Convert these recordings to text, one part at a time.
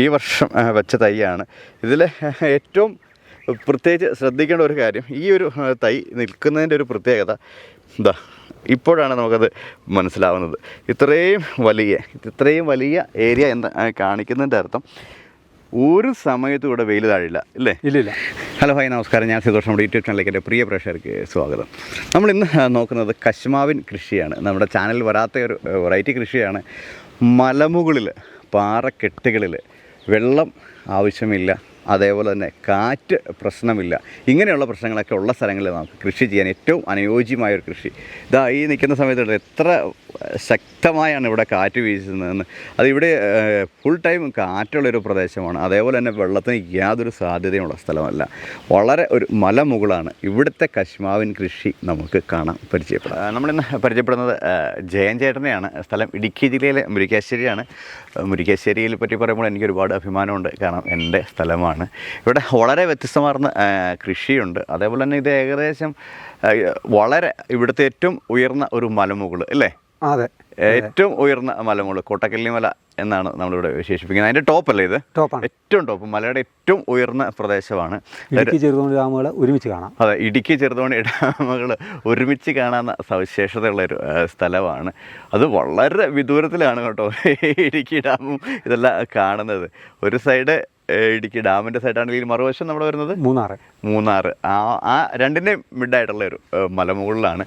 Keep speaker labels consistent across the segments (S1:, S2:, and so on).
S1: ഈ വർഷം വെച്ച തൈയാണ്. ഇതിൽ ഏറ്റവും പ്രത്യേകിച്ച് ശ്രദ്ധിക്കേണ്ട ഒരു കാര്യം ഈ ഒരു തൈ നിൽക്കുന്നതിന്റെ ഒരു പ്രത്യേകത ഇതാ ഇപ്പോഴാണ് നമുക്കത് മനസ്സിലാവുന്നത്. ഇത്രയും വലിയ ഇത്രയും വലിയ ഏരിയ എന്ന് കാണിക്കുന്നതിന്റെ അർത്ഥം ഒരു സമയത്തും ഇവിടെ വെയിൽ താഴില്ല ഇല്ലേ?
S2: ഇല്ലില്ല
S1: ഹലോ ഹായ് നമസ്കാരം. ഞാൻ സന്തോഷം നമ്മുടെ യൂട്യൂബ് ചാനലിലേക്ക് എന്റെ പ്രിയ പ്രേക്ഷകർക്ക് സ്വാഗതം. നമ്മൾ ഇന്ന് നോക്കുന്നത് കശ്മാവിൻ കൃഷിയാണ്. നമ്മുടെ ചാനലിൽ വരാത്ത ഒരു വെറൈറ്റി കൃഷിയാണ് മലമുകളിൽ പാറക്കെട്ടുകളിൽ വെള്ളം ആവശ്യമില്ല. അതേപോലെ തന്നെ കാറ്റ് പ്രശ്നമില്ല. ഇങ്ങനെയുള്ള പ്രശ്നങ്ങളൊക്കെ ഉള്ള സ്ഥലങ്ങളിൽ നമുക്ക് കൃഷി ചെയ്യാൻ ഏറ്റവും അനുയോജ്യമായ ഒരു കൃഷി. ഇതാ ഈ നിൽക്കുന്ന സമയത്ത് എത്ര ശക്തമായാണ് ഇവിടെ കാറ്റ് വീശുന്നതെന്ന്. അതിവിടെ ഫുൾ ടൈം കാറ്റുള്ളൊരു പ്രദേശമാണ്. അതേപോലെ തന്നെ വെള്ളത്തിന് യാതൊരു സാധ്യതയുമുള്ള സ്ഥലമല്ല. വളരെ ഒരു മലമുകളാണ്. ഇവിടുത്തെ കശ്മാവിൻ കൃഷി നമുക്ക് കാണാൻ പരിചയപ്പെടാം. നമ്മളിന്ന് പരിചയപ്പെടുന്നത് ജയൻ ചേട്ടനെയാണ്. സ്ഥലം ഇടുക്കി ജില്ലയിലെ മുരിക്കാശ്ശേരിയാണ്. മുരിക്കാശ്ശേരിയിൽ പറ്റി പറയുമ്പോൾ എനിക്ക് ഒരുപാട് അഭിമാനമുണ്ട്. കാരണം എന്റെ സ്ഥലമാണ് ഇവിടെ വളരെ വ്യത്യസ്തമാർന്ന കൃഷിയുണ്ട്. അതേപോലെ തന്നെ ഇത് ഏകദേശം വളരെ ഇവിടുത്തെ ഏറ്റവും ഉയർന്ന ഒരു മലമുകൾ അല്ലേ?
S2: അതെ.
S1: ഏറ്റവും ഉയർന്ന മലമുകൾ കോട്ടക്കല്ലി മല എന്നാണ് നമ്മളിവിടെ വിശേഷിപ്പിക്കുന്നത്. അതിന്റെ ടോപ്പല്ലേ ഇത്?
S2: ടോപ്പാണ്.
S1: ഏറ്റവും ടോപ്പ് മലയുടെ ഏറ്റവും ഉയർന്ന പ്രദേശമാണ്.
S2: ഇടുക്കി ചെറുതോണി ഡാമുകൾ ഒരുമിച്ച് കാണാം.
S1: അതെ ഇടുക്കി ചെറുതോണി ഡാമുകൾ ഒരുമിച്ച് കാണാവുന്ന സവിശേഷതയുള്ള ഒരു സ്ഥലമാണ്. അത് വളരെ വിദൂരത്തിലാണ് കേട്ടോ ഇടുക്കി ഡാമും ഇതെല്ലാം കാണുന്നത്. ഒരു സൈഡ് ഇടുക്കി ഡാമിന്റെ സൈഡാണെങ്കിൽ മറുവശം നമ്മൾ വരുന്നത്?
S2: മൂന്നാർ
S1: മൂന്നാർ ആ ആ രണ്ടിന്റെ മിഡായിട്ടുള്ള ഒരു മലമുകളിലാണ്.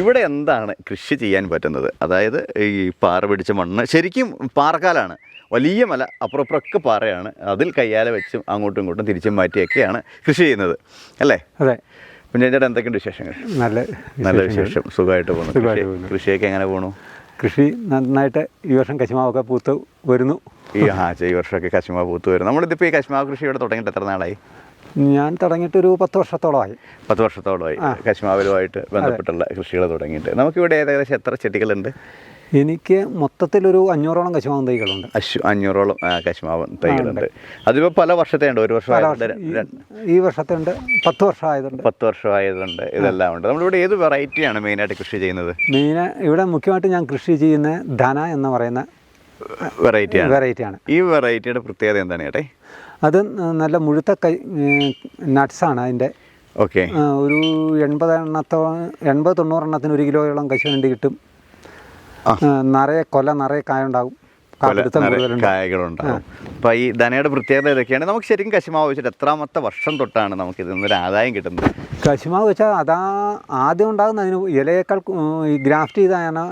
S1: ഇവിടെ എന്താണ് കൃഷി ചെയ്യാൻ പറ്റുന്നത്? അതായത് ഈ പാറ പിടിച്ച മണ്ണ് ശരിക്കും പാറക്കാലാണ്. വലിയ മല അപ്പുറം ഇപ്പുറമൊക്കെ പാറയാണ്. അതിൽ കയ്യാല വെച്ചും അങ്ങോട്ടും ഇങ്ങോട്ടും തിരിച്ചും മാറ്റിയൊക്കെയാണ് കൃഷി ചെയ്യുന്നത്. അല്ലേ?
S2: അതെ.
S1: പിന്നെ എന്തൊക്കെയുണ്ട് വിശേഷങ്ങൾ?
S2: നല്ല
S1: നല്ല വിശേഷം. സുഖമായിട്ട് പോകുന്നു. കൃഷിയൊക്കെ എങ്ങനെ പോകണു
S2: കൃഷി നന്നായിട്ട് ഈ വർഷം കശുമാവൊക്കെ പൂത്ത് വരുന്നു.
S1: ഈ ആ ഈ വർഷമൊക്കെ കശുമാവ് പൂത്ത് വരും നമ്മളിതിപ്പോൾ ഈ കശുമാവ് കൃഷി ഇവിടെ തുടങ്ങിയിട്ട് എത്ര നാളായി?
S2: ഞാൻ തുടങ്ങിയിട്ട് ഒരു പത്ത് വർഷത്തോളമായി.
S1: പത്ത് വർഷത്തോളമായി കശ്മാവിലുമായിട്ട് ബന്ധപ്പെട്ടുള്ള കൃഷികൾ തുടങ്ങിയിട്ട്. നമുക്കിവിടെ ഏകദേശം എത്ര ചെടികളുണ്ട്?
S2: എനിക്ക് മൊത്തത്തിലൊരു അഞ്ഞൂറോളം കശുമാവൻ തൈകളുണ്ട്.
S1: അശു അഞ്ഞൂറോളം കശുമാവൻ കശുമാവ് തൈകളുണ്ട്. അതിപ്പോൾ പല വർഷത്തെ ഉണ്ട് ഒരു വർഷം
S2: ഈ-
S1: രണ്ട്-
S2: ഈ വർഷത്തെ ഉണ്ട് പത്ത് വർഷമായതുണ്ട്
S1: പത്ത് വർഷമായതുണ്ട് ഇതെല്ലാം ഉണ്ട്. നമ്മളിവിടെ ഏത് വെറൈറ്റിയാണ് മെയിനായിട്ട് കൃഷി ചെയ്യുന്നത്?
S2: മെയിൻ ഇവിടെ മുഖ്യമായിട്ട് ഞാൻ കൃഷി ചെയ്യുന്ന ധന എന്ന് പറയുന്ന
S1: വെറൈറ്റിയാണ്
S2: വെറൈറ്റിയാണ്
S1: ഈ വെറൈറ്റിയുടെ പ്രത്യേകത എന്താണ് ചേട്ടേ?
S2: അത് നല്ല മുഴുത്ത കൈ നട്ട്സാണ് അതിന്റെ.
S1: ഓക്കെ
S2: ഒരു എൺപത് എണ്ണത്തോ എൺപത് തൊണ്ണൂറെണ്ണത്തിന് ഒരു കിലോയോളം കശുവണ്ടി കിട്ടും. നിറയെ കൊല നിറയെ കായ ഉണ്ടാകും
S1: കായകളുണ്ടാവും അപ്പോൾ ഈ ധനയുടെ പ്രത്യേകത ഇതൊക്കെയാണ്. നമുക്ക് ശരിക്കും കശുമാവ് വെച്ചിട്ട് എത്രാമത്തെ വർഷം തൊട്ടാണ് നമുക്ക് ഇതിൽ നിന്നൊരു ആദായം കിട്ടുന്നത്?
S2: കശുമാവ് വെച്ചാൽ അതാ ആദ്യം ഉണ്ടാകുന്ന അതിന് ഇലയേക്കാൾ ഈ ഗ്രാഫ്റ്റ് ചെയ്താണ്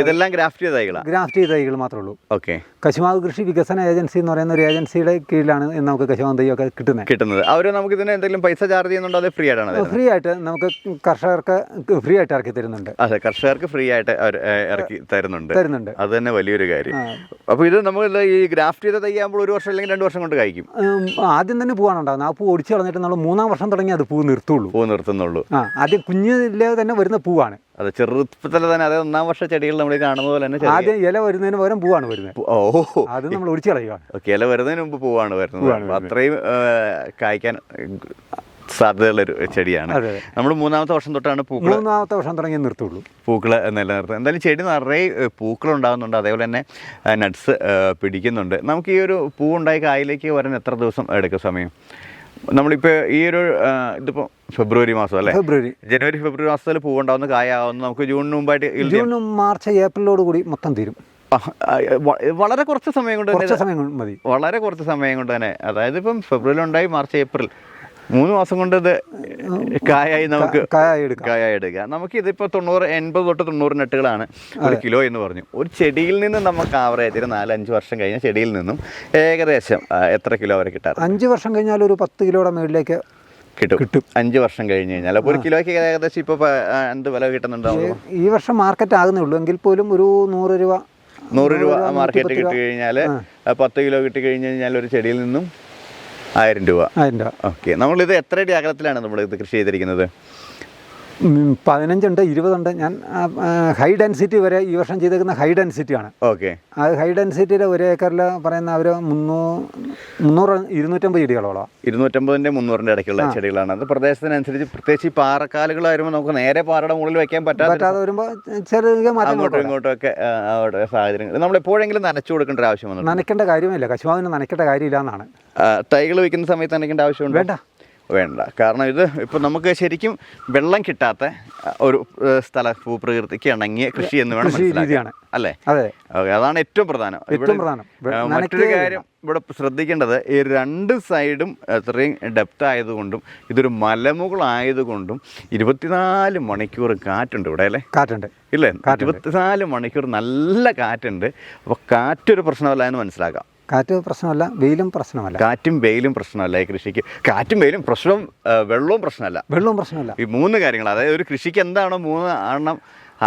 S1: ഇതെല്ലാം ഗ്രാഫ്റ്റ് ചെയ്ത തൈകളാണ്
S2: ഗ്രാഫ്റ്റ് ചെയ്ത തൈകൾ മാത്രമേ ഉള്ളൂ.
S1: ഓക്കെ.
S2: കശുമാവ് കൃഷി വികസന ഏജൻസി എന്ന് പറയുന്ന ഒരു ഏജൻസിയുടെ കീഴിലാണ് നമുക്ക് കശുമാവ് തൈയൊക്കെ കിട്ടുന്നത്.
S1: കിട്ടുന്നത്. അവർ നമുക്ക് ഇതിന് എന്തെങ്കിലും പൈസ ചാർജ് ചെയ്യുന്നുണ്ടോ അത് ഫ്രീ ആയിട്ടാണ്
S2: ഫ്രീ ആയിട്ട് നമുക്ക് കർഷകർക്ക് ഫ്രീ ആയിട്ട് ഇറക്കി തരുന്നുണ്ട്.
S1: അതെ കർഷകർക്ക് ഫ്രീ ആയിട്ട് ഇറക്കി തരുന്നുണ്ട്.
S2: തരുന്നുണ്ട്.
S1: അത് തന്നെ വലിയൊരു കാര്യം. അപ്പോൾ ഇത് നമ്മൾ ഈ ഗ്രാഫ്റ്റ് ചെയ്ത തയ്യാകുമ്പോൾ ഒരു വർഷം അല്ലെങ്കിൽ രണ്ട് വർഷം കൊണ്ട്
S2: കഴിക്കും. ആദ്യം തന്നെ പൂവാണുണ്ടാകുന്നത് ആ പൂ ഒടിച്ചു കളഞ്ഞിട്ട് നമ്മൾ മൂന്നാം വർഷം തുടങ്ങി അത് പൂ നിർത്തുള്ളൂ.
S1: പൂ നിർത്തുന്നുള്ളൂ.
S2: ആ ആദ്യം കുഞ്ഞിലെ തന്നെ വരുന്ന പൂവാണ്.
S1: അത് ചെറുപ്പത്തിൽ തന്നെ അതായത് ഒന്നാം വർഷ ചെടികൾ നമ്മൾ കാണുന്ന പോലെ തന്നെ
S2: ആദ്യം ഇല വരുന്നതിന് പകരം പൂവാണ് വരുന്നത്.
S1: ഓ.
S2: അത് നമ്മൾ ഒടിച്ചു കളയുക
S1: ഓക്കെ ഇല വരുന്നതിന് മുമ്പ് പൂവാണ് വരുന്നത്. അത്രയും കായ്ക്കാൻ സാധ്യതയുള്ളൊരു ചെടിയാണ്. നമ്മൾ മൂന്നാമത്തെ വർഷം തൊട്ടാണ് പൂക്കൾ
S2: മൂന്നാമത്തെ വർഷം തുടങ്ങി നിർത്തുള്ളൂ.
S1: പൂക്കൾ നിലനിർത്തുന്നത്. എന്തായാലും ചെടി നിറയെ പൂക്കൾ ഉണ്ടാകുന്നുണ്ട് അതേപോലെ തന്നെ നട്ട്സ് പിടിക്കുന്നുണ്ട്. നമുക്ക് ഈ ഒരു പൂ ഉണ്ടായി കായിലേക്ക് വരാൻ എത്ര ദിവസം എടുക്കും സമയം നമ്മളിപ്പോൾ ഈ ഒരു ഇതിപ്പോൾ ഫെബ്രുവരി മാസം അല്ലേ?
S2: ഫെബ്രുവരി.
S1: ജനുവരി ഫെബ്രുവരി മാസത്തിൽ പൂ ഉണ്ടാകുന്ന കായാവുന്ന നമുക്ക് ജൂണിന് മുമ്പായിട്ട് ജൂണും
S2: ജൂൺ മാർച്ച് ഏപ്രിലോട് കൂടി മൊത്തം തീരും.
S1: വളരെ കുറച്ച് സമയം കൊണ്ട് തന്നെ
S2: കുറച്ച് സമയം കൊണ്ട് മതി.
S1: വളരെ കുറച്ച് സമയം കൊണ്ട് തന്നെ. അതായത് ഇപ്പം ഫെബ്രുവരി ഉണ്ടായി മാർച്ച് ഏപ്രിൽ. മൂന്ന് മാസം കൊണ്ട് ഇത് കായായി നമുക്ക്
S2: എടുക്കാം.
S1: കായായി എടുക്കാം. നമുക്ക് ഇതിപ്പോ തൊണ്ണൂറ് എൺപത് തൊട്ട് തൊണ്ണൂറ് നെട്ടുകളാണ് ഒരു കിലോ എന്ന് പറഞ്ഞു. ഒരു ചെടിയിൽ നിന്ന് നമുക്ക് ആവറേജ് ഒരു നാലഞ്ച് വർഷം കഴിഞ്ഞ ചെടിയിൽ നിന്നും ഏകദേശം എത്ര കിലോ വരെ കിട്ടാറ്
S2: അഞ്ച് വർഷം കഴിഞ്ഞാൽ ഒരു പത്ത് കിലോയുടെ മുകളിലേക്ക്
S1: കിട്ടും.
S2: കിട്ടും.
S1: അഞ്ച് വർഷം കഴിഞ്ഞ് കഴിഞ്ഞാൽ. അപ്പോൾ ഒരു കിലോയ്ക്ക് ഏകദേശം ഇപ്പോൾ എന്ത് വില കിട്ടുന്നുണ്ടാവും
S2: ഈ വർഷം മാർക്കറ്റ് ആകുന്നേ ഉള്ളൂ. എങ്കിൽ പോലും ഒരു നൂറ് രൂപ
S1: നൂറ് രൂപ മാർക്കറ്റ് കിട്ടി കഴിഞ്ഞാൽ പത്ത് കിലോ കിട്ടി കഴിഞ്ഞ് കഴിഞ്ഞാൽ ഒരു ചെടിയിൽ നിന്നും ആയിരം രൂപ.
S2: ആയിരം രൂപ.
S1: ഓക്കെ. നമ്മളിത് എത്ര അടി അകലത്തിലാണ് നമ്മൾ ഇത് കൃഷി ചെയ്തിരിക്കുന്നത്?
S2: പതിനഞ്ചുണ്ട് ഇരുപതുണ്ട്. ഞാൻ ഹൈ ഡെൻസിറ്റി വരെ ഈ വർഷം ചെയ്തേക്കുന്ന ഹൈ ഡെൻസിറ്റിയാണ്
S1: ഓക്കെ.
S2: അത് ഹൈ ഡെൻസിറ്റിയുടെ ഒരു ഏക്കറിൽ പറയുന്ന അവർ മുന്നൂ മുന്നൂറ് ഇരുന്നൂറ്റമ്പത് ചെടികളോളം.
S1: ഇരുന്നൂറ്റമ്പതിന്റെ മുന്നൂറിന്റെ ഇടയ്ക്കുള്ള ചെടികളാണ്. അത് പ്രദേശത്തിനനുസരിച്ച് പ്രത്യേകിച്ച് ഈ പാറക്കാലുകൾ വരുമ്പോൾ നമുക്ക് നേരെ പാറയുടെ മുകളിൽ വെക്കാൻ പറ്റാത്ത
S2: പറ്റാതെ വരുമ്പോൾ ചെറിയ
S1: അങ്ങോട്ടും ഇങ്ങോട്ടും ഒക്കെ അവിടെ സാഹചര്യങ്ങൾ. നമ്മൾ എപ്പോഴെങ്കിലും നനച്ചു കൊടുക്കേണ്ട ആവശ്യം
S2: നനയ്ക്കേണ്ട കാര്യമില്ല. കശുമാവിന് നനയ്ക്കേണ്ട കാര്യമില്ല എന്നാണ്.
S1: തൈകൾ വെക്കുന്ന സമയത്ത് നനയ്ക്കേണ്ട ആവശ്യമുണ്ട്?
S2: വേണ്ട.
S1: വേണ്ട. കാരണം ഇത് ഇപ്പം നമുക്ക് ശരിക്കും വെള്ളം കിട്ടാത്ത ഒരു സ്ഥല ഭൂപ്രകൃതിക്ക് ഇണങ്ങിയ കൃഷി എന്ന് വേണം
S2: രീതിയാണ്.
S1: അല്ലേ?
S2: അതെ
S1: അതാണ് ഏറ്റവും പ്രധാനം.
S2: ഏറ്റവും പ്രധാനം.
S1: മറ്റൊരു കാര്യം ഇവിടെ ശ്രദ്ധിക്കേണ്ടത് ഈ രണ്ട് സൈഡും അത്രയും ഡെപ്ത് ആയതുകൊണ്ടും ഇതൊരു മലമുകളായതുകൊണ്ടും ഇരുപത്തിനാല് മണിക്കൂർ കാറ്റുണ്ട് ഇവിടെ അല്ലേ?
S2: കാറ്റുണ്ട്.
S1: ഇല്ലേ. ഇരുപത്തിനാല് മണിക്കൂർ നല്ല കാറ്റുണ്ട്. അപ്പോൾ കാറ്റൊരു പ്രശ്നമല്ല എന്ന് മനസ്സിലാക്കാം.
S2: കാറ്റ് പ്രശ്നമല്ല വെയിലും പ്രശ്നമല്ല.
S1: കാറ്റും വെയിലും പ്രശ്നമല്ല ഈ കൃഷിക്ക്. കാറ്റും വെയിലും പ്രശ്നവും വെള്ളവും പ്രശ്നമല്ല.
S2: വെള്ളവും പ്രശ്നമല്ല.
S1: ഈ മൂന്ന് കാര്യങ്ങൾ അതായത് ഒരു കൃഷിക്ക് എന്താണോ മൂന്ന് എണ്ണം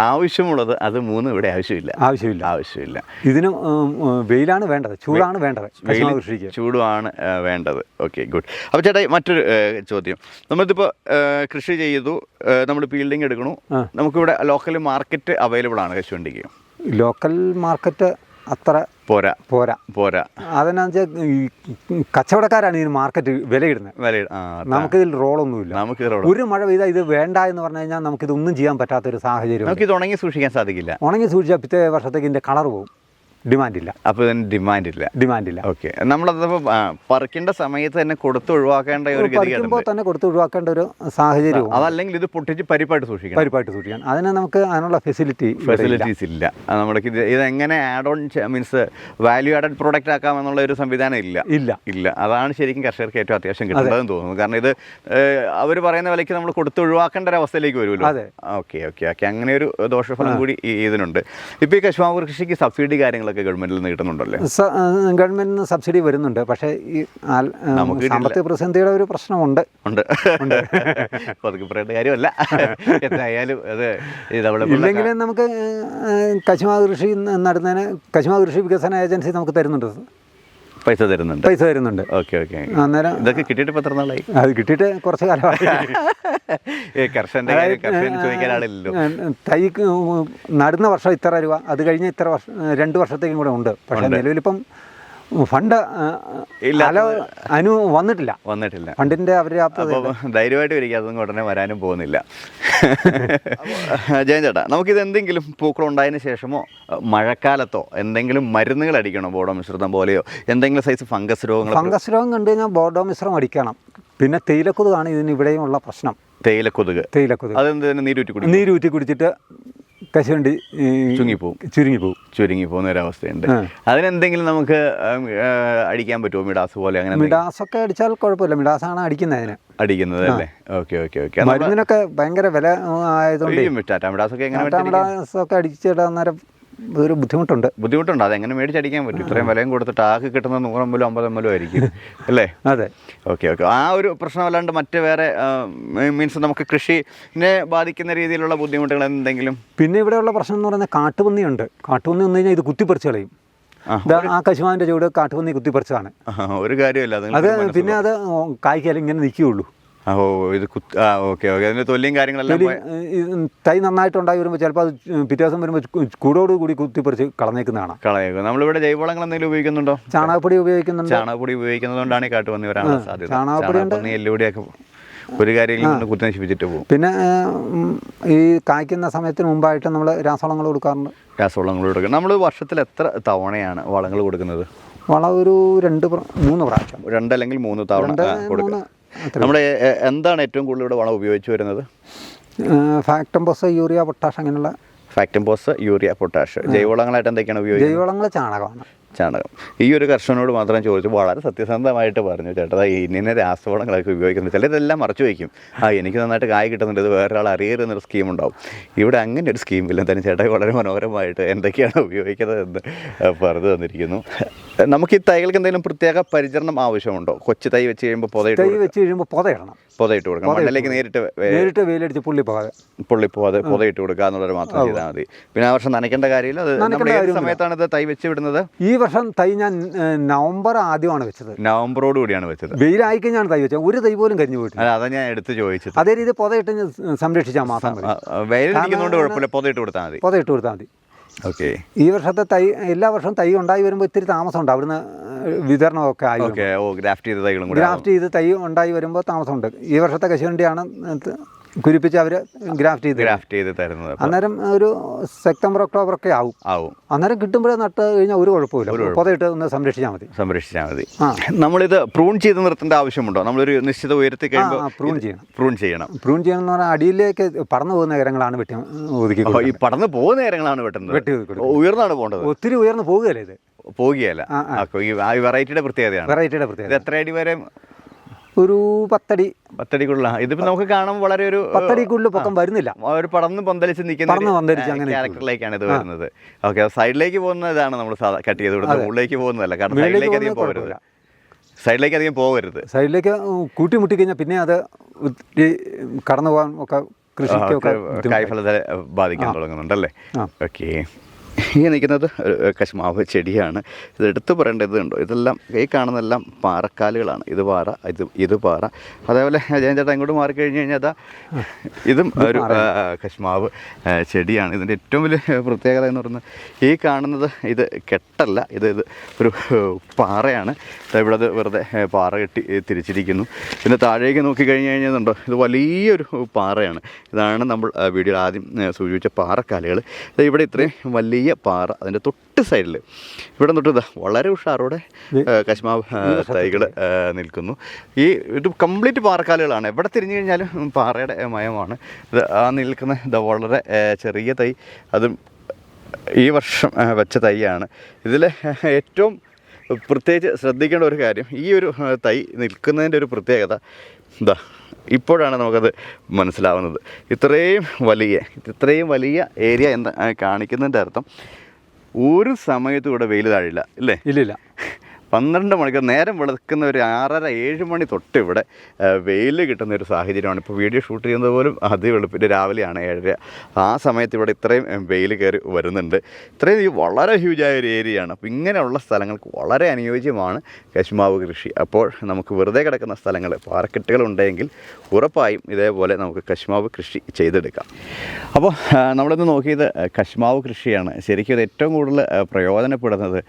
S1: ആവശ്യമുള്ളത് അത് മൂന്നും ഇവിടെ ആവശ്യമില്ല.
S2: ആവശ്യമില്ല.
S1: ആവശ്യമില്ല.
S2: ഇതിന് വെയിലാണ് വേണ്ടത് ചൂടാണ് വേണ്ടത് കൃഷിക്ക്.
S1: ചൂടുമാണ് വേണ്ടത്. Okay good. അപ്പോൾ ചേട്ടാ മറ്റൊരു ചോദ്യം. നമ്മളിതിപ്പോൾ കൃഷി ചെയ്തു നമ്മൾ ഫീൽഡിങ് എടുക്കണു. നമുക്കിവിടെ ലോക്കൽ മാർക്കറ്റ് അവൈലബിൾ ആണ് കശുവണ്ടിക്ക്
S2: ലോക്കൽ മാർക്കറ്റ് അത്ര
S1: പോരാ.
S2: പോരാ.
S1: പോരാ.
S2: അതെന്നാന്ന് വെച്ചാൽ കച്ചവടക്കാരാണ് ഇതിന് മാർക്കറ്റ് വിലയിടുന്നത്.
S1: വില ആ
S2: നമുക്കിതിൽ റോളൊന്നുമില്ല.
S1: നമുക്ക്
S2: ഒരു മഴ പെയ്താൽ ഇത് വേണ്ട എന്ന് പറഞ്ഞു കഴിഞ്ഞാൽ നമുക്കിതൊന്നും ചെയ്യാൻ പറ്റാത്തൊരു സാഹചര്യം
S1: നമുക്ക് ഇത് ഉണങ്ങി സൂക്ഷിക്കാൻ സാധിക്കില്ല.
S2: ഉണങ്ങി സൂക്ഷിച്ചാൽ പിറ്റേ വർഷത്തേക്ക് ഇതിന്റെ കളർ പോകും. ഡിമാൻഡില്ല
S1: അപ്പോൾ ഇതിന് ഡിമാൻഡ് ഇല്ല.
S2: ഡിമാൻഡ് ഇല്ല.
S1: ഓക്കെ നമ്മളതിപ്പോൾ പറിക്കേണ്ട സമയത്ത് തന്നെ കൊടുത്ത് ഒഴിവാക്കേണ്ട ഒരു
S2: പറിക്കുമ്പോൾ തന്നെ കൊടുത്ത് ഒഴിവാക്കേണ്ട ഒരു സാഹചര്യം
S1: അതല്ലെങ്കിൽ ഇത് പൊട്ടിച്ച് പരിപ്പായിട്ട് സൂക്ഷിക്കണം.
S2: പരിപ്പായിട്ട് സൂക്ഷിക്കാൻ അതിന് നമുക്ക് അതിനുള്ള ഫെസിലിറ്റി
S1: ഫെസിലിറ്റീസ് ഇല്ല. നമ്മുടെ ഇത് ഇതെങ്ങനെ add on means value added product ആക്കാമെന്നുള്ള ഒരു സംവിധാനം ഇല്ല.
S2: ഇല്ല.
S1: ഇല്ല. അതാണ് ശരിക്കും കർഷകർക്ക് ഏറ്റവും അത്യാവശ്യം കിട്ടുന്നതെന്ന് തോന്നുന്നു. കാരണം ഇത് അവർ പറയുന്ന വിലയ്ക്ക് നമ്മൾ കൊടുത്ത് ഒഴിവാക്കേണ്ട ഒരു അവസ്ഥയിലേക്ക് വരുമല്ലോ.
S2: അതെ.
S1: ഓക്കെ ഓക്കെ ഓക്കെ അങ്ങനെ ഒരു ദോഷഫലം കൂടി ഇതിനുണ്ട്. ഇപ്പോൾ ഈ കശുമാവ് കൃഷിക്ക് സബ്സിഡി കാര്യങ്ങളൊക്കെ ഗവൺമെന്റിൽ നിന്ന് കിട്ടുന്നുണ്ടല്ലേ?
S2: ഗവൺമെന്റിൽ നിന്ന് സബ്സിഡി വരുന്നുണ്ട്. പക്ഷേ ഈ സാമ്പത്തിക പ്രതിസന്ധിയുടെ ഒരു പ്രശ്നമുണ്ട്.
S1: ഉണ്ട്. പതുക്കെ പറയേണ്ട കാര്യമല്ല. എന്തായാലും അത്
S2: ഇല്ലെങ്കിലും നമുക്ക് കശുമാ കശുമാവ് കൃഷി നടുന്നതിന് കശുമാ കശുമാവ് കൃഷി വികസന ഏജൻസി നമുക്ക് തരുന്നുണ്ട്.
S1: പൈസ തരുന്നുണ്ട്.
S2: പൈസ തരുന്നുണ്ട്.
S1: Okay okay.
S2: അന്നേരം
S1: ഇതൊക്കെ കിട്ടിയിട്ട് എത്ര നാളായി?
S2: അത് കിട്ടിയിട്ട് കുറച്ച് കാലമായി.
S1: ചോദിക്കാൻ ആളില്ലല്ലോ.
S2: തൈ നടുന്ന വർഷം ഇത്ര രൂപ അത് കഴിഞ്ഞ് ഇത്ര വർഷം രണ്ട് വർഷത്തേക്കും കൂടെ ഉണ്ട്. പക്ഷേ നിലവിലിപ്പം ഫണ്ട്
S1: ഇല്ല.
S2: അനു വന്നിട്ടില്ല.
S1: വന്നിട്ടില്ല.
S2: ഫണ്ടിന്റെ
S1: അവർ ധൈര്യമായിട്ട് വരിക അതൊന്നും ഉടനെ വരാനും പോകുന്നില്ല. ജയൻ ചേട്ടാ നമുക്കിത് എന്തെങ്കിലും പൂക്കൾ ഉണ്ടായതിന് ശേഷമോ മഴക്കാലത്തോ എന്തെങ്കിലും മരുന്നുകൾ അടിക്കണോ ബോഡോ മിശ്രിതം പോലെയോ? എന്തെങ്കിലും സൈസ് ഫംഗസ് രോഗങ്ങൾ
S2: ഫംഗസ് രോഗം കണ്ടു കഴിഞ്ഞാൽ ബോർഡോ മിശ്രം അടിക്കണം. പിന്നെ തേയിലക്കൊതുകാണ് ഇതിന് ഇവിടെയുമുള്ള പ്രശ്നം.
S1: തേയിലക്കൊതുക്.
S2: തേയിലക്കൊതുക്.
S1: അതെന്ത് നീരൂറ്റി കുടിക്കും
S2: നീരൂറ്റി കുടിച്ചിട്ട് കശുവണ്ടി
S1: ചുങ്ങിപ്പോവും.
S2: ചുരുങ്ങിപ്പോവും.
S1: ചുരുങ്ങി പോകുന്ന ഒരു അതിനെന്തെങ്കിലും നമുക്ക് അടിക്കാൻ പറ്റുമോ? മിഡാസ് പോലെ അങ്ങനെ
S2: മിഡാസൊക്കെ അടിച്ചാൽ കുഴപ്പമില്ല. മിഡാസാണ് അടിക്കുന്നത് അതിന്.
S1: അടിക്കുന്നത് അല്ലേ? Okay okay okay.
S2: മരുന്നിനൊക്കെ ഭയങ്കര വില ആയതുകൊണ്ട്.
S1: ടാറ്റാ?
S2: മിഡാസൊക്കെ അടിച്ചിടാൻ നേരം ഒരു ബുദ്ധിമുട്ടുണ്ട്.
S1: ബുദ്ധിമുട്ടുണ്ട്. അതെങ്ങനെ മേടിച്ചടിക്കാൻ പറ്റും? ഇത്രയും വിലയും കൊടുത്തിട്ട് ആകെ കിട്ടുന്ന നൂറമ്പലും അമ്പതമ്പലും ആയിരിക്കും. അല്ലേ?
S2: അതെ.
S1: Okay okay. ആ ഒരു പ്രശ്നമല്ലാണ്ട് മറ്റ് വേറെ മീൻസ് നമുക്ക് കൃഷിനെ ബാധിക്കുന്ന രീതിയിലുള്ള ബുദ്ധിമുട്ടുകൾ എന്തെങ്കിലും?
S2: പിന്നെ ഇവിടെയുള്ള പ്രശ്നം എന്ന് പറയുന്നത് കാട്ടുപന്നിയുണ്ട് കാട്ടുപന്നി വന്നു കഴിഞ്ഞാൽ ഇത് കുത്തിപ്പറിച്ച് കളയും.
S1: ആ.
S2: കശുമാവിന്റെ ചൂട് കാട്ടുപന്നി കുത്തിപ്പറിച്ചതാണ്.
S1: ഒരു കാര്യമില്ല
S2: അത്
S1: അത്
S2: പിന്നെ അത് കായ്ക്കാലും ഇങ്ങനെ നിൽക്കുകയുള്ളൂ.
S1: ഓ ഇത് കുത്ത് ആ ഓക്കെ ഓക്കെ. അതിന്റെ തൊല്ലിയും കാര്യങ്ങളെല്ലാം പോയ-
S2: ഈ തൈ നന്നായിട്ടുണ്ടായി വരുമ്പോൾ ചിലപ്പോൾ അത് പിറ്റേ ദിവസം വരുമ്പോൾ കൂടോട് കൂടി കുത്തിപ്പറിച്ച് കളഞ്ഞേക്കുന്നതാണ്
S1: കളയുക നമ്മളിവിടെ ജൈവവളങ്ങൾ എന്തെങ്കിലും ഉപയോഗിക്കുന്നുണ്ടോ?
S2: ചാണകപ്പൊടി ഉപയോഗിക്കുന്നുണ്ട്.
S1: ചാണകപ്പൊടി ഉപയോഗിക്കുന്നതുകൊണ്ടാണ് ഈ കാട്ടുപന്നി വരാനുള്ള സാധ്യത.
S2: ചാണകപ്പൊടി ഉണ്ട്.
S1: എല്ലുപൊടിയൊക്കെ ഒരു കാര്യം കൊണ്ട് കുത്തി നശിപ്പിച്ചിട്ട് പോകും.
S2: പിന്നെ ഉം, ഈ കായ്ക്കുന്ന സമയത്തിന് മുമ്പായിട്ട് നമ്മൾ രാസവളങ്ങൾ കൊടുക്കാറുണ്ട്.
S1: രാസവളങ്ങൾ കൊടുക്കുക നമ്മൾ വർഷത്തിൽ എത്ര തവണയാണ് വളങ്ങൾ കൊടുക്കുന്നത്?
S2: വളം ഒരു രണ്ട് പ്ര- മൂന്ന് പ്രാവശ്യം.
S1: രണ്ടല്ലെങ്കിൽ മൂന്ന് തവണ ആ, കൊടുക്കുക
S2: മൂന്ന്
S1: നമ്മുടെ എന്താണ് ഏറ്റവും കൂടുതൽ ഇവിടെ വളം ഉപയോഗിച്ച് വരുന്നത്?
S2: ഫാക്ടംബോസ് യൂറിയ പൊട്ടാഷ് അങ്ങനെയുള്ള
S1: ഫാക്ടംപോസ് യൂറിയ പൊട്ടാഷ്. ജൈവവളങ്ങളായിട്ട് എന്തൊക്കെയാണ് ഉപയോഗിക്കുന്നത്?
S2: ജൈവവളങ്ങൾ ചാണകമാണ്.
S1: ചാണകം. ഈ ഒരു കർഷകനോട് മാത്രം ചോദിച്ചു വളരെ സത്യസന്ധമായിട്ട് പറഞ്ഞു ചേട്ടാ ഇന്ന രാസവളങ്ങളൊക്കെ ഉപയോഗിക്കുന്നത് ചിലരെല്ലാം മറച്ചു വയ്ക്കും. ആ എനിക്ക് നന്നായിട്ട് കായ് കിട്ടുന്നുണ്ട് ഇത് വേറൊരാൾ അറിയരുന്നൊരു സ്കീം ഉണ്ടാവും. ഇവിടെ അങ്ങനെ ഒരു സ്കീമില്ല തന്നെ ചേട്ടാ വളരെ മനോഹരമായിട്ട് എന്തൊക്കെയാണ് ഉപയോഗിക്കുന്നത് എന്ന് പറഞ്ഞു തന്നിരിക്കുന്നു. നമുക്ക് ഈ തൈകൾക്ക് എന്തെങ്കിലും പ്രത്യേക പരിചരണം ആവശ്യമുണ്ടോ? കൊച്ചു തൈ വെച്ച് കഴിയുമ്പോൾ
S2: തൈ
S1: പുതയിട്ട്
S2: വെച്ച് കഴിയുമ്പോൾ പുതയിടണം.
S1: പൊതയിട്ട് കൊടുക്കാം. മണ്ണിലേക്ക് നേരിട്ട്
S2: നേരിട്ട് വെയിലടിച്ച് പുള്ളി പോകാതെ.
S1: പുള്ളി പോകാതെ പൊതയിട്ട് കൊടുക്കുക എന്നുള്ളത് മാത്രം ചെയ്താൽ മതി. പിന്നെ ആ വർഷം നനയ്ക്കേണ്ട കാര്യമില്ല. അത് ഏത് സമയത്താണ് ഇത് തൈ വെച്ച് വിടുന്നത്?
S2: ഈ വർഷം തൈ ഞാൻ നവംബർ ആദ്യമാണ് വെച്ചത്.
S1: നവംബറോട് കൂടിയാണ് വെച്ചത്.
S2: വെയിലായി കഴിഞ്ഞാണ് തൈ വെച്ചത്. ഒരു തൈ പോലും കരിഞ്ഞു പോയിട്ടില്ല.
S1: അതാ ഞാൻ എടുത്ത് ചോദിച്ചത്.
S2: അതേ രീതി പൊതയിട്ട് സംരക്ഷിച്ചാൽ മാത്രം മതി.
S1: കുഴപ്പമില്ല. പൊതയിട്ട് കൊടുത്താൽ മതി.
S2: പൊതയിട്ട് കൊടുത്താൽ മതി.
S1: ഓക്കെ.
S2: ഈ വർഷത്തെ തൈ എല്ലാ വർഷവും തൈ ഉണ്ടായി വരുമ്പോൾ ഇത്തിരി താമസം ഉണ്ട് അവിടുന്ന് വിതരണമൊക്കെ ആയി
S1: ഓക്കെ ഓ ഗ്രാഫ്റ്റ് ചെയ്ത തൈകളും കൂടെ
S2: ഗ്രാഫ്റ്റ് ചെയ്ത് തൈ ഉണ്ടായി വരുമ്പോൾ താമസമുണ്ട്. ഈ വർഷത്തെ കശുവണ്ടിയാണ് കുരിപ്പിച്ച് അവർ ഗ്രാഫ്റ്റ് ചെയ്ത്
S1: ഗ്രാഫ്റ്റ് ചെയ്ത് തരുന്നത്.
S2: അന്നേരം ഒരു സെപ്റ്റംബർ ഒക്ടോബർ ഒക്കെ ആവും.
S1: ആവും.
S2: അന്നേരം കിട്ടുമ്പോഴേ നട്ട് കഴിഞ്ഞാൽ ഒരു കുഴപ്പമില്ല. പുതയിട്ട് ഒന്ന് സംരക്ഷിച്ചാൽ മതി.
S1: സംരക്ഷിച്ചാൽ മതി. നമ്മളിത് പ്രൂൺ ചെയ്ത് നിർത്തേണ്ട ആവശ്യമുണ്ടോ? നമ്മളൊരു നിശ്ചിത ഉയരത്തിൽ കഴിയുമ്പോൾ
S2: പ്രൂൺ ചെയ്യണം.
S1: പ്രൂൺ ചെയ്യണം.
S2: പ്രൂൺ ചെയ്യണമെന്ന് പറഞ്ഞാൽ അടിയിലേക്ക് പറന്നു പോകുന്ന ഇരങ്ങളാണ് വെട്ടി ഒതുക്കി
S1: ഈ പടന്ന് പോകുന്ന നേരങ്ങളാണ് വെട്ടുന്നത്.
S2: വെട്ടി.
S1: ഉയർന്നാണ് പോകേണ്ടത്.
S2: ഒത്തിരി ഉയർന്നു പോകുകയല്ലേ ഇത്?
S1: പോകുകയല്ല
S2: ആ,
S1: വെറൈറ്റിയുടെ പ്രത്യേകതയാണ്.
S2: വെറൈറ്റിയുടെ പ്രത്യേകത.
S1: എത്ര അടി വരെ?
S2: ഒരു പത്തടി.
S1: പത്തടിക്കുള്ള ഇതിപ്പോ നമുക്ക് കാണാൻ വളരെ ഒരു
S2: പത്തടിക്കുള്ളിൽ പൊക്കം വരുന്നില്ല.
S1: ഒരു പടന്ന് പന്തലിച്ച്
S2: നിൽക്കുന്ന
S1: ക്യാരക്ടറിലേക്കാണ് ഇത് വരുന്നത്. ഓക്കെ സൈഡിലേക്ക് പോകുന്നതാണ് നമ്മൾ കട്ട് ചെയ്ത് കൊടുത്തത് ഉള്ളിലേക്ക് പോകുന്നതല്ല കാരണം സൈഡിലേക്ക് അധികം പോകരുത്. സൈഡിലേക്ക് അധികം പോകരുത്.
S2: സൈഡിലേക്ക് കൂട്ടിമുട്ടി കഴിഞ്ഞാൽ പിന്നെ അത് കടന്നു പോകാൻ ഒക്കെ കൃഷിക്കൊക്കെ.
S1: കായ്ഫലത്തെ ബാധിക്കാൻ തുടങ്ങുന്നുണ്ടല്ലേ? ഓക്കെ. ഈ നിൽക്കുന്നത് ഒരു കശ്മാവ് ചെടിയാണ്. ഇത് എടുത്തു പറയേണ്ടത് ഉണ്ടോ ഇതെല്ലാം ഈ കാണുന്നതെല്ലാം പാറക്കാലുകളാണ്. ഇത് പാറ ഇത് ഇത് പാറ. അതേപോലെ ജയൻ ചേട്ടാ ഇങ്ങോട്ട് മാറി കഴിഞ്ഞ് കഴിഞ്ഞാൽ അതാ ഇതും ഒരു കശ്മാവ് ചെടിയാണ്. ഇതിന്റെ ഏറ്റവും വലിയ പ്രത്യേകത എന്ന് പറയുന്നത് ഈ കാണുന്നത് ഇത് കെട്ടല്ല. ഇത് ഇത് ഒരു പാറയാണ്. ഇവിടെ അത് വെറുതെ പാറ കെട്ടി തിരിച്ചിരിക്കുന്നു. പിന്നെ താഴേക്ക് നോക്കി കഴിഞ്ഞ് കഴിഞ്ഞാൽ ഇത് വലിയൊരു പാറയാണ്. ഇതാണ് നമ്മൾ വീഡിയോയിൽ ആദ്യം സൂചിപ്പിച്ച പാറക്കാലുകൾ. ഇവിടെ ഇത്രയും വലിയ പാറ അതിന്റെ തൊട്ട് സൈഡിൽ. ഇവിടെ തൊട്ട് ഇതാ വളരെ ഉഷാറോടെ കശ്മാവ് തൈകൾ നിൽക്കുന്നു. ഈ ഇത് കംപ്ലീറ്റ് പാറക്കാലുകളാണ്. എവിടെ തിരിഞ്ഞു കഴിഞ്ഞാലും പാറയുടെ മയമാണ്. ഇത് ആ നിൽക്കുന്ന ഇതാ വളരെ ചെറിയ തൈ. അതും ഈ വർഷം വെച്ച തൈയാണ്. ഇതിൽ ഏറ്റവും പ്രത്യേകിച്ച് ശ്രദ്ധിക്കേണ്ട ഒരു കാര്യം ഈ ഒരു തൈ നിൽക്കുന്നതിന്റെ ഒരു പ്രത്യേകത എന്താ ഇപ്പോഴാണ് നമുക്കത് മനസ്സിലാവുന്നത്. ഇത്രയും വലിയ ഇത്രയും വലിയ ഏരിയ എന്താ കാണിക്കുന്നതിന്റെ അർത്ഥം ഒരു സമയത്തും ഇവിടെ വെയിൽ താഴില്ല അല്ലേ
S2: ഇല്ലില്ല.
S1: പന്ത്രണ്ട് മണിക്കൂർ നേരം വെളുക്കുന്ന ഒരു ആറര ഏഴ് മണി തൊട്ട് ഇവിടെ വെയിൽ കിട്ടുന്ന ഒരു സാഹചര്യമാണ്. ഇപ്പോൾ വീഡിയോ ഷൂട്ട് ചെയ്യുന്നത് പോലും അതി വെളുപ്പിന്റെ രാവിലെയാണ് ഏഴര. ആ സമയത്ത് ഇവിടെ ഇത്രയും വെയിൽ കയറി വരുന്നുണ്ട്. ഇത്രയും ഈ വളരെ ഹ്യൂജായ ഒരു ഏരിയയാണ് അപ്പോൾ ഇങ്ങനെയുള്ള സ്ഥലങ്ങൾക്ക് വളരെ അനുയോജ്യമാണ് കശുമാവ് കൃഷി. അപ്പോൾ നമുക്ക് വെറുതെ കിടക്കുന്ന സ്ഥലങ്ങൾ പാറക്കെട്ടുകളുണ്ടെങ്കിൽ ഉറപ്പായും ഇതേപോലെ നമുക്ക് കശുമാവ് കൃഷി ചെയ്തെടുക്കാം. അപ്പോൾ നമ്മളിന്ന് നോക്കിയത് കശുമാവ് കൃഷിയാണ്. ശരിക്കും ഇത് ഏറ്റവും കൂടുതൽ പ്രയോജനപ്പെടുന്നത്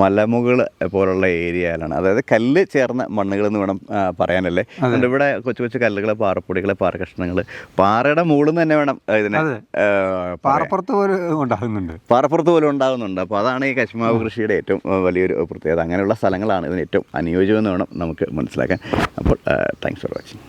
S1: മലമുകൾ പോലുള്ള ഏരിയയിലാണ്. അതായത് കല്ല് ചേർന്ന മണ്ണുകൾ എന്ന് വേണം പറയാനല്ലേ? അതുകൊണ്ട് ഇവിടെ കൊച്ചു കൊച്ചു കല്ലുകൾ പാറപ്പൊടികൾ പാറകഷ്ണങ്ങൾ പാറയുടെ മുകളിൽ നിന്ന് തന്നെ വേണം ഇതിനെ.
S2: പാറപ്പുറത്ത് പോലും ഉണ്ടാകുന്നുണ്ട്.
S1: പാറപ്പുറത്ത് പോലും ഉണ്ടാകുന്നുണ്ട്. അപ്പോൾ അതാണ് ഈ കശുമാവ് കൃഷിയുടെ ഏറ്റവും വലിയൊരു പ്രത്യേകത. അങ്ങനെയുള്ള സ്ഥലങ്ങളാണ് ഇതിന് ഏറ്റവും അനുയോജ്യമെന്ന് വേണം നമുക്ക് മനസ്സിലാക്കാൻ. അപ്പോൾ താങ്ക്സ് ഫോർ വാച്ചിങ്